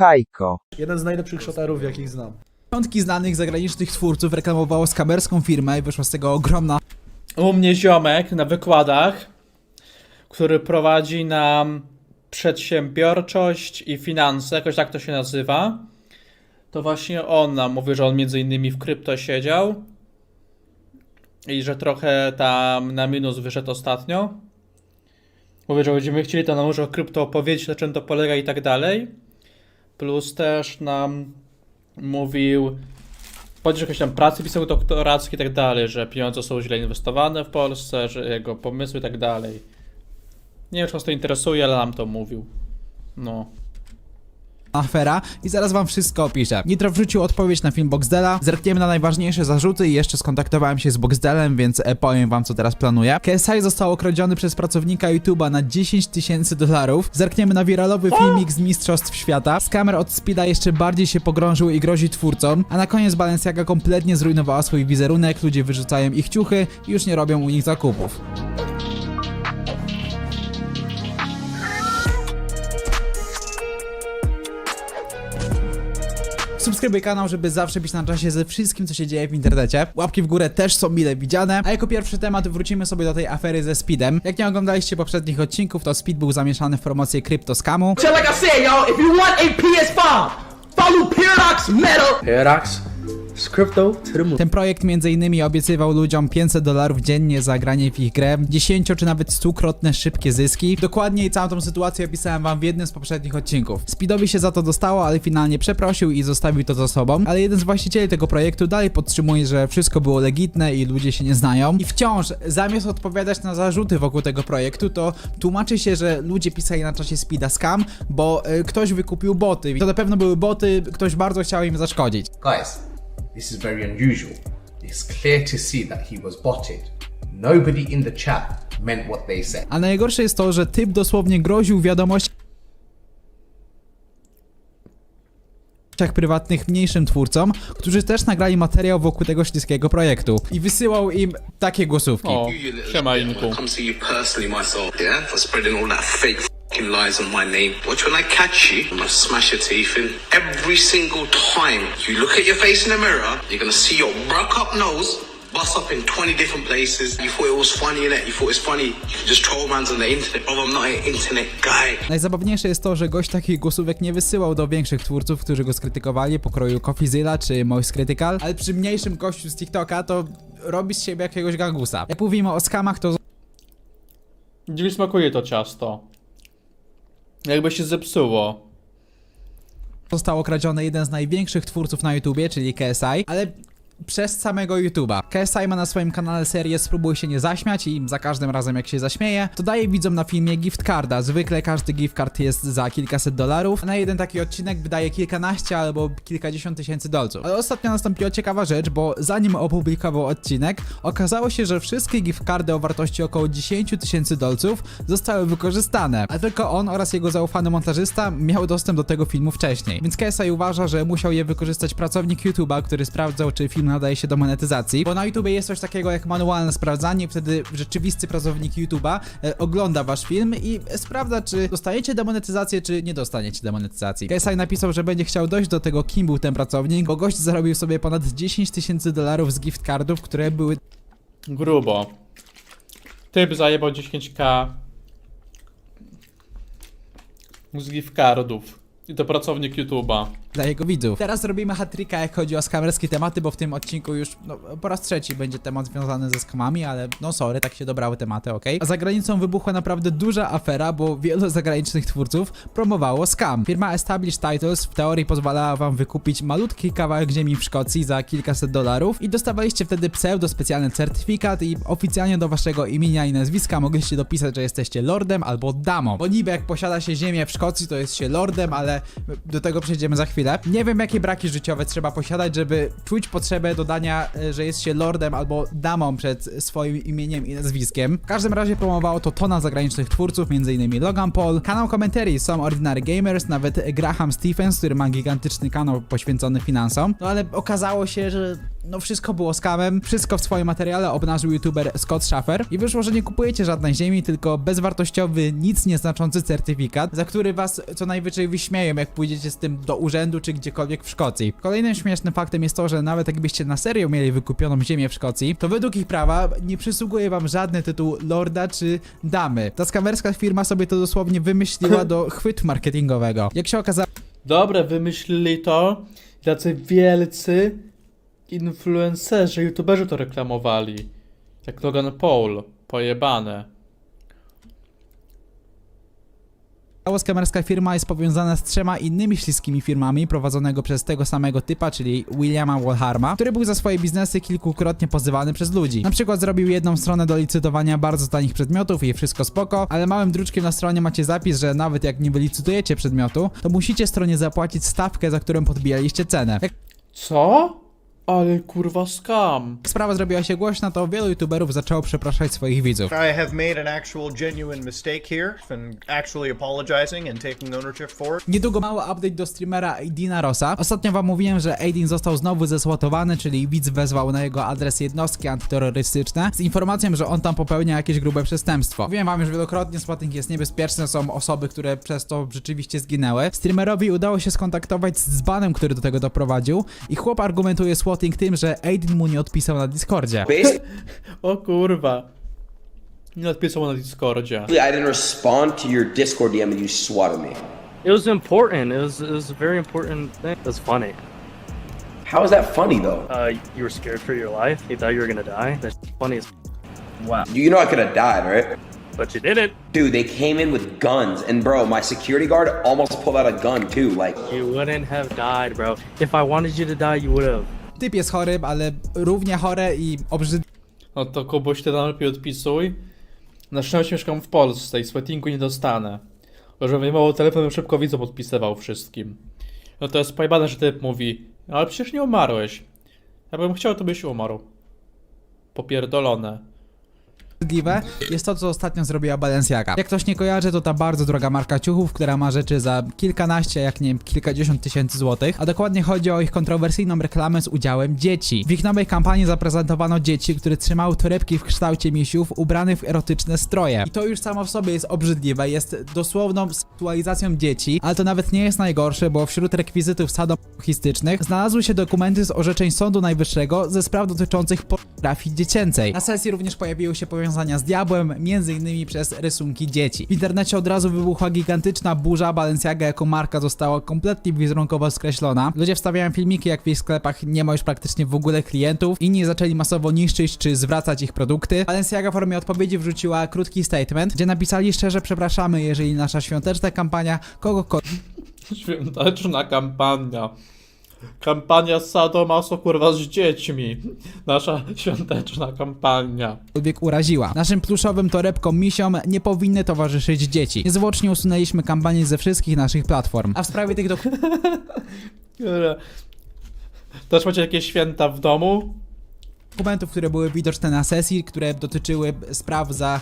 Hajko. Jeden z najlepszych shoterów, jakich znam. Piątki znanych zagranicznych twórców reklamowało skamerską firmę i wyszła z tego ogromna U mnie ziomek na wykładach, który prowadzi nam przedsiębiorczość i finanse, jakoś tak to się nazywa. To właśnie on nam mówi, że on między innymi w krypto siedział i że trochę tam na minus wyszedł ostatnio. Mówi, że będziemy chcieli to nam może o krypto opowiedzieć, na czym to polega i tak dalej. Plus też nam mówił, Ponieważ jakieś tam pracy pisał doktorackie i tak dalej, że pieniądze są źle inwestowane w Polsce, że jego pomysły i tak dalej. Nie wiem, czy was to interesuje, ale nam to mówił. No. Afera i zaraz wam wszystko opiszę. Nitro wrzucił odpowiedź na film Boxdela, zerkniemy na najważniejsze zarzuty i jeszcze skontaktowałem się z Boxdelem, więc e, powiem wam co teraz planuję. KSI został okradziony przez pracownika YouTube'a na 10 tysięcy dolarów. Zerkniemy na wiralowy filmik z Mistrzostw Świata. Skamer od Speeda jeszcze bardziej się pogrążył i grozi twórcom, a na koniec Balenciaga kompletnie zrujnowała swój wizerunek, ludzie wyrzucają ich ciuchy i już nie robią u nich zakupów. Subskrybuj kanał, żeby zawsze być na czasie ze wszystkim, co się dzieje w internecie. Łapki w górę też są mile widziane. A jako pierwszy temat wrócimy sobie do tej afery ze Speedem. Jak nie oglądaliście poprzednich odcinków, to Speed był zamieszany w promocję kryptoskamu. So like I said, y'all, if you want a PS5, follow Paradox Metal. Paradox, it's crypto to the moon. Ten projekt m.in. obiecywał ludziom 500 dolarów dziennie za granie w ich grę, 10 czy nawet 100-krotne szybkie zyski. Dokładniej całą tą sytuację opisałem wam w jednym z poprzednich odcinków. Speedowi się za to dostało, ale finalnie przeprosił i zostawił to za sobą. Ale jeden z właścicieli tego projektu dalej podtrzymuje, że wszystko było legitne i ludzie się nie znają. I wciąż, zamiast odpowiadać na zarzuty wokół tego projektu, to tłumaczy się, że ludzie pisali na czasie Speeda scam, bo y, ktoś wykupił boty. To na pewno były boty, ktoś bardzo chciał im zaszkodzić. Guys, this is very unusual. It's clear to see that he was botted. Nobody in the chat meant what they said. A najgorsze jest to, że typ dosłownie groził w wiadomościach prywatnych mniejszym twórcom, którzy też nagrali materiał wokół tego śliskiego projektu i wysyłał im takie głosówki. O, siema Inku. Lies on my name. Watch when I catch you, I'm gonna smash your teeth in. Every single time you look at your face in the mirror, you're gonna see your broke up nose bust up in 20 different places. You thought it was funny, innit? You thought it's funny. You can just troll mans on the internet. Bro, I'm not an internet guy. Najzabawniejsze jest to, że gość takich głosówek nie wysyłał do większych twórców, którzy go skrytykowali, pokroju Coffeezilla czy Moist Critical, ale przy mniejszym gościu z TikToka to robi z siebie jakiegoś gangusa. Jak mówimy o skamach, to Dziwi smakuje to ciasto. Jakby się zepsuło. został okradziony jeden z największych twórców na YouTubie, czyli KSI, ale przez samego YouTuba. KSI ma na swoim kanale serię Spróbuj się nie zaśmiać i za każdym razem jak się zaśmieje, to daje widzom na filmie gift carda. Zwykle każdy gift card jest za kilkaset dolarów, na jeden taki odcinek wydaje kilkanaście albo kilkadziesiąt tysięcy dolców. Ale ostatnio nastąpiła ciekawa rzecz, bo zanim opublikował odcinek, okazało się, że wszystkie gift cardy o wartości około 10 tysięcy dolców zostały wykorzystane, a tylko on oraz jego zaufany montażysta miał dostęp do tego filmu wcześniej. Więc KSI uważa, że musiał je wykorzystać pracownik YouTube'a, który sprawdzał, czy film nadaje się do monetyzacji, bo na YouTubie jest coś takiego jak manualne sprawdzanie, wtedy rzeczywisty pracownik YouTube'a e, ogląda wasz film i sprawdza, czy dostajecie demonetyzację, czy nie dostaniecie demonetyzacji. KSI napisał, że będzie chciał dojść do tego, kim był ten pracownik, bo gość zarobił sobie ponad 10 tysięcy dolarów z gift cardów, które były Grubo. Typ zajebał 10k z gift cardów. I to pracownik YouTube'a. Dla jego widzów. Teraz robimy hat-tricka, jak chodzi o skamerskie tematy, bo w tym odcinku już no, po raz trzeci będzie temat związany ze skamami, ale no sorry, tak się dobrały tematy, ok? A za granicą wybuchła naprawdę duża afera, bo wielu zagranicznych twórców promowało skam. Firma Established Titles w teorii pozwalała wam wykupić malutki kawałek ziemi w Szkocji za kilkaset dolarów i dostawaliście wtedy pseudo specjalny certyfikat i oficjalnie do waszego imienia i nazwiska mogliście dopisać, że jesteście lordem albo damą. Bo niby jak posiada się ziemię w Szkocji, to jest się lordem, ale do tego przejdziemy za chwilę. Chwilę. Nie wiem, jakie braki życiowe trzeba posiadać, żeby czuć potrzebę dodania, e, że jest się lordem albo damą przed swoim imieniem i nazwiskiem. W każdym razie promowało to tona zagranicznych twórców, m.in. Logan Paul. Kanał komentarii są Ordinary Gamers, nawet Graham Stephens, który ma gigantyczny kanał poświęcony finansom. No ale okazało się, że no wszystko było skamem, wszystko w swoim materiale obnażył youtuber Scott Schaffer i wyszło, że nie kupujecie żadnej ziemi, tylko bezwartościowy, nic nieznaczący certyfikat, za który was co najwyżej wyśmieją, jak pójdziecie z tym do urzędu czy gdziekolwiek w Szkocji. Kolejnym śmiesznym faktem jest to, że nawet jakbyście na serio mieli wykupioną ziemię w Szkocji, to według ich prawa nie przysługuje wam żadny tytuł lorda czy damy. Ta skamerska firma sobie to dosłownie wymyśliła do chwytu marketingowego. Jak się okazało, Dobre, wymyślili to. Tacy wielcy influencerzy, youtuberzy to reklamowali. Jak Logan Paul. Pojebane. Skamerska firma jest powiązana z trzema innymi śliskimi firmami prowadzonego przez tego samego typa, czyli Williama Walharma, który był za swoje biznesy kilkukrotnie pozywany przez ludzi. Na przykład zrobił jedną stronę do licytowania bardzo tanich przedmiotów i wszystko spoko, ale małym druczkiem na stronie macie zapis, że nawet jak nie wylicytujecie przedmiotu, to musicie stronie zapłacić stawkę, za którą podbijaliście cenę. Co? Ale kurwa skam. sprawa zrobiła się głośna, to wielu youtuberów zaczęło przepraszać swoich widzów. I have made an actual genuine mistake here and actually apologizing and taking ownership for it. Niedługo mały update do streamera Aidina Rossa. Ostatnio wam mówiłem, że Aidin został znowu zesłotowany, czyli widz wezwał na jego adres jednostki antyterrorystyczne z informacją, że on tam popełnia jakieś grube przestępstwo. Wiem wam już wielokrotnie, swatting jest niebezpieczny, są osoby, które przez to rzeczywiście zginęły. Streamerowi udało się skontaktować z dzbanem, który do tego doprowadził i chłop argumentuje swatting tym, że Aidin mu nie odpisał na Discordzie. O kurwa. Nie odpisał na Discordzie. I didn't respond to your Discord DM and you swatted me. It was important. It was it was a very important thing. It was funny. How is that funny though? Uh, you were scared for your life. You thought you were gonna die. That's funny as wow. You know I could have died, right? But you didn't. Dude, they came in with guns, and bro, my security guard almost pulled out a gun too. Like, You wouldn't have died, bro. If I wanted you to die, you would have. Typ jest chory, ale równie chore i obrzydliwe No to Kubuś, ty tam lepiej odpisuj. Na szczęście mieszkam w Polsce i sweatingu nie dostanę. Żeby mi mało telefon szybko widzom podpisywał wszystkim. No to jest pojebane, że typ mówi, "No ale przecież nie umarłeś. Ja bym chciał, to byś umarł. Popierdolone. Obrzydliwe jest to, co ostatnio zrobiła Balenciaga. Jak ktoś nie kojarzy, to ta bardzo droga marka ciuchów, która ma rzeczy za kilkanaście, jak nie wiem, kilkadziesiąt tysięcy złotych, a dokładnie chodzi o ich kontrowersyjną reklamę z udziałem dzieci. W ich nowej kampanii zaprezentowano dzieci, które trzymały torebki w kształcie misiów, ubranych w erotyczne stroje. I to już samo w sobie jest obrzydliwe, jest dosłowną seksualizacją dzieci, ale to nawet nie jest najgorsze, bo wśród rekwizytów sadomasochistycznych znalazły się dokumenty z orzeczeń Sądu Najwyższego ze spraw dotyczących pornografii dziecięcej. Na sesji również pojawiły się powiązania z diabłem, innymi przez rysunki dzieci. W internecie od razu wybuchła gigantyczna burza, Balenciaga jako marka została kompletnie wizerunkowo skreślona. Ludzie wstawiają filmiki, jak w ich sklepach nie ma już praktycznie w ogóle klientów, inni zaczęli masowo niszczyć czy zwracać ich produkty. Balenciaga w formie odpowiedzi wrzuciła krótki statement, gdzie napisali szczerze przepraszamy, jeżeli nasza świąteczna kampania kogokolwiek Świąteczna kampania. Kampania Sadomaso kurwa z dziećmi. Nasza świąteczna kampania. uraziła. Naszym pluszowym torebkom misiom nie powinny towarzyszyć dzieci. Niezwłocznie usunęliśmy kampanię ze wszystkich naszych platform. A w sprawie tych dokumentów Kurde. Też macie jakieś święta w domu? Dokumentów, które były widoczne na sesji, które dotyczyły spraw za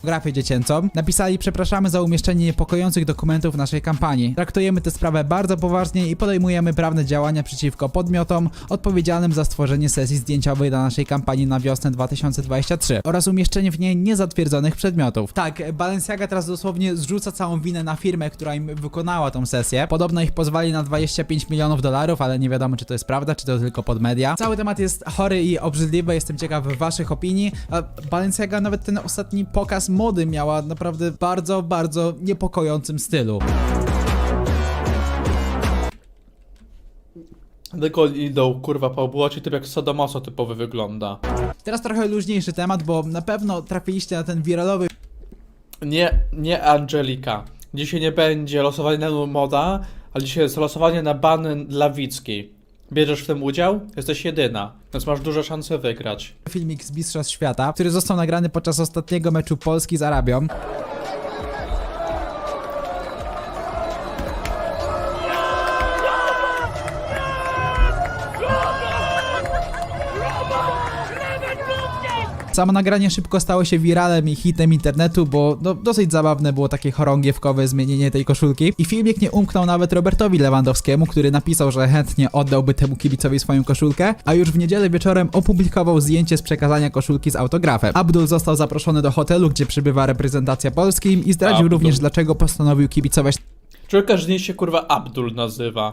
pornografię dziecięcą. Napisali, przepraszamy za umieszczenie niepokojących dokumentów w naszej kampanii. Traktujemy tę sprawę bardzo poważnie i podejmujemy prawne działania przeciwko podmiotom odpowiedzialnym za stworzenie sesji zdjęciowej dla naszej kampanii na wiosnę 2023 oraz umieszczenie w niej niezatwierdzonych przedmiotów. Tak, Balenciaga teraz dosłownie zrzuca całą winę na firmę, która im wykonała tą sesję. Podobno ich pozwali na 25 milionów dolarów, ale nie wiadomo, czy to jest prawda, czy to tylko pod media. Cały temat jest chory i obrzydliwy, jestem ciekaw waszych opinii. A Balenciaga nawet ten ostatni pokaz mody miała naprawdę bardzo, bardzo niepokojącym stylu. Tylko idą kurwa po obłocie, typ jak Sadomaso typowy wygląda. Teraz trochę luźniejszy temat, bo na pewno trafiliście na ten wiralowy Nie, nie Angelika. Dzisiaj nie będzie losowania na moda, ale dzisiaj jest losowanie na ban Lawicki. Bierzesz w tym udział? Jesteś jedyna, więc masz duże szanse wygrać. filmik z Mistrzostw Świata, który został nagrany podczas ostatniego meczu Polski z Arabią. Samo nagranie szybko stało się wiralem i hitem internetu, bo no, dosyć zabawne było takie chorągiewkowe zmienienie tej koszulki. I filmik nie umknął nawet Robertowi Lewandowskiemu, który napisał, że chętnie oddałby temu kibicowi swoją koszulkę, a już w niedzielę wieczorem opublikował zdjęcie z przekazania koszulki z autografem. Abdul został zaproszony do hotelu, gdzie przybywa reprezentacja Polski i zdradził Abdul. również, dlaczego postanowił kibicować Człowieka, że nie się kurwa Abdul nazywa.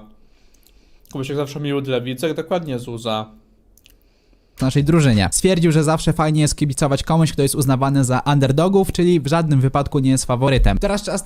Komuś jak zawsze miły dla widzek, dokładnie Zuza. Naszej drużynie. Stwierdził, że zawsze fajnie jest kibicować komuś, kto jest uznawany za underdogów, czyli w żadnym wypadku nie jest faworytem. Teraz czas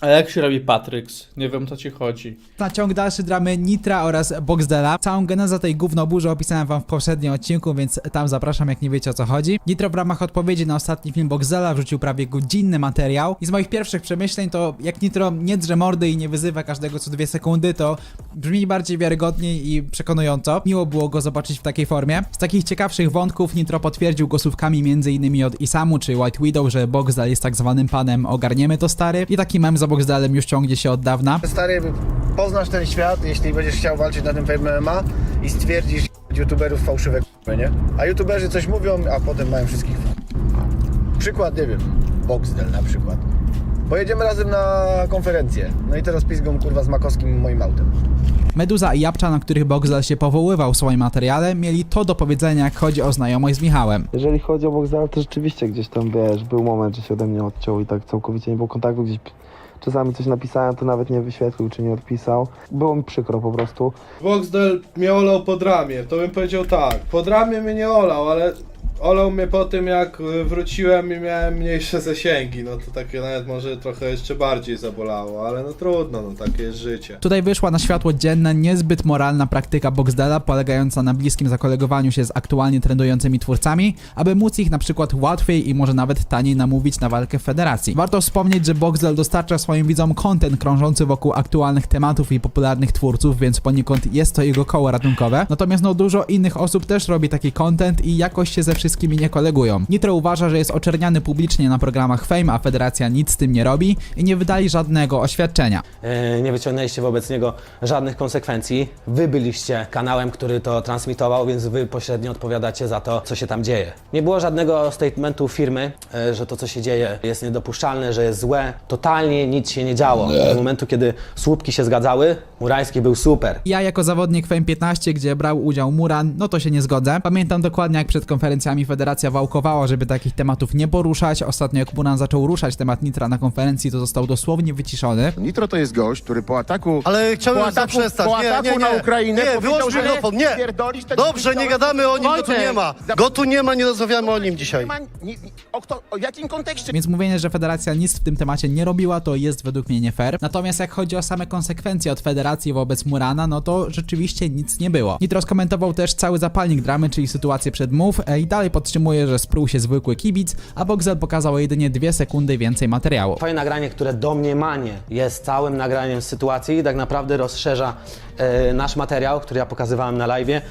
A jak się robi Patryks? Nie wiem, o co ci chodzi. na ciąg dalszy dramy Nitra oraz Boxdela. Całą genezę tej gównoburzy opisałem wam w poprzednim odcinku, więc tam zapraszam, jak nie wiecie o co chodzi. Nitro w ramach odpowiedzi na ostatni film Boxdela wrzucił prawie godzinny materiał i z moich pierwszych przemyśleń to jak Nitro nie drze mordy i nie wyzywa każdego co dwie sekundy, to brzmi bardziej wiarygodniej i przekonująco. Miło było go zobaczyć w takiej formie. Z takich ciekawszych wątków Nitro potwierdził głosówkami m.in. od Isamu czy White Widow, że Boxdel jest tak zwanym panem ogarniemy to stary i taki mem za Boxdelem już ciągnie się od dawna. Stary, poznasz ten świat, jeśli będziesz chciał walczyć na tym Fame MMA i stwierdzisz youtuberów fałszywe k***y, nie? A youtuberzy coś mówią, a potem mają wszystkich Przykład, nie wiem, Boxdel na przykład. Pojedziemy razem na konferencję. No i teraz pizgą kurwa z Makowskim moim autem. Meduza i Japcza, na których Boxdel się powoływał w swoim materiale, mieli to do powiedzenia, jak chodzi o znajomość z Michałem. Jeżeli chodzi o Boxdala, to rzeczywiście gdzieś tam, wiesz, był moment, że się ode mnie odciął i tak całkowicie nie było kontaktu, gdzieś czasami coś napisałem, to nawet nie wyświetlił, czy nie odpisał. Było mi przykro po prostu. Boxdel mnie olał pod ramię, to bym powiedział tak. Pod ramię mnie nie olał, ale olał mnie po tym jak y, wróciłem i miałem mniejsze zasięgi. No to takie nawet może trochę jeszcze bardziej zabolało, ale no trudno, no takie jest życie. Tutaj wyszła na światło dzienne niezbyt moralna praktyka Boxdela, polegająca na bliskim zakolegowaniu się z aktualnie trendującymi twórcami, aby móc ich na przykład łatwiej i może nawet taniej namówić na walkę w federacji. Warto wspomnieć, że Boxdel dostarcza swoim widzom content krążący wokół aktualnych tematów i popularnych twórców, więc poniekąd jest to jego koło ratunkowe. Natomiast no dużo innych osób też robi taki content i jakoś się ze wszystkimi nie kolegują. Nitro uważa, że jest oczerniany publicznie na programach Fame, a federacja nic z tym nie robi i nie wydali żadnego oświadczenia. E, nie wyciągnęliście wobec niego żadnych konsekwencji. Wy byliście kanałem, który to transmitował, więc wy pośrednio odpowiadacie za to, co się tam dzieje. Nie było żadnego statementu firmy, e, że to, co się dzieje, jest niedopuszczalne, że jest złe. Totalnie nic się nie działo. Do momentu, kiedy słupki się zgadzały, Murański był super. Ja jako zawodnik Fame 15, gdzie brał udział Muran, no to się nie zgodzę. Pamiętam dokładnie jak przed konferencjami federacja wałkowała, żeby takich tematów nie poruszać. Ostatnio jak Muran zaczął ruszać temat Nitra na konferencji, to został dosłownie wyciszony. Nitro to jest gość, który po ataku. Ale chciałbym po ataku, zaprzestać. Po Nie, ataku nie, nie. na Ukrainę. Nie, powiedział, wyłącz że mikrofon, nie. pierdolisz Dobrze, nie gadamy o nim, go tu nie ma. Go tu nie ma, nie rozmawiamy o nim dzisiaj. Nie nie- nie- O, kto, o jakim kontekście? Więc mówienie, że federacja nic w tym temacie nie robiła, to jest według mnie nie fair. Natomiast jak chodzi o same konsekwencje od federacji wobec Murana, no to rzeczywiście nic nie było. Nitro skomentował też cały zapalnik dramy, czyli sytuację przed MOVE i dalej podtrzymuje, że sprół się zwykły kibic, a Boxel pokazał jedynie dwie sekundy więcej materiału. Twoje nagranie, które domniemanie jest całym nagraniem sytuacji, tak naprawdę rozszerza e, nasz materiał, który ja pokazywałem na live,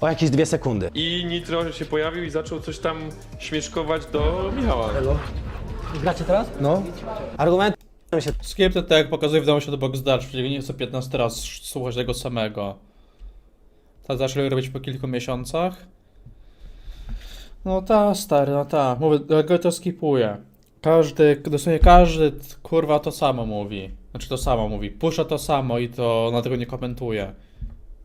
o jakieś dwie sekundy. I Nitro się pojawił i zaczął coś tam śmieszkować do Michała. Gracie teraz? No. Argument się Skipty tak jak pokazuje w domu się do Boxdela, czyli nie chcę 15 raz słuchać tego samego. Tak zaczęli robić po kilku miesiącach. No ta stary, no ta. Mówię, dlatego to skipuję. Każdy, dosłownie każdy kurwa to samo mówi. Znaczy to samo mówi. Puszcza to samo i to na tego nie komentuje.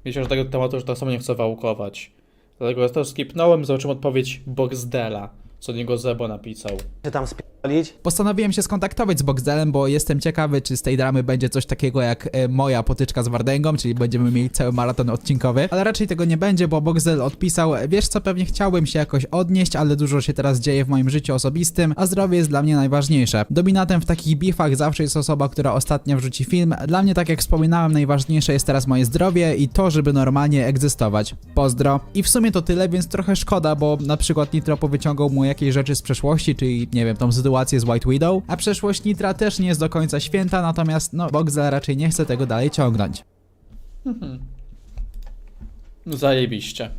Myślę, że tego tematu już tak samo nie chcę wałkować. Dlatego to skipnąłem, zobaczyłem odpowiedź Boxdela, co niego Zebo napisał. się tam spierdolić. Postanowiłem się skontaktować z Boxdelem, bo jestem ciekawy, czy z tej dramy będzie coś takiego jak e, moja potyczka z Wardęgą, czyli będziemy mieli cały maraton odcinkowy, ale raczej tego nie będzie, bo Boxdel odpisał, wiesz co, pewnie chciałbym się jakoś odnieść, ale dużo się teraz dzieje w moim życiu osobistym, a zdrowie jest dla mnie najważniejsze. Dominatem w takich bifach zawsze jest osoba, która ostatnio wrzuci film. Dla mnie, tak jak wspominałem, najważniejsze jest teraz moje zdrowie i to, żeby normalnie egzystować. Pozdro. I w sumie to tyle, więc trochę szkoda, bo na przykład Nitro powyciągał mu jakieś rzeczy z przeszłości, czyli nie wiem, tą sytuację z White Widow, a przeszłość Nitra też nie jest do końca święta, natomiast no, Boxel raczej nie chce tego dalej ciągnąć. Zajebiście.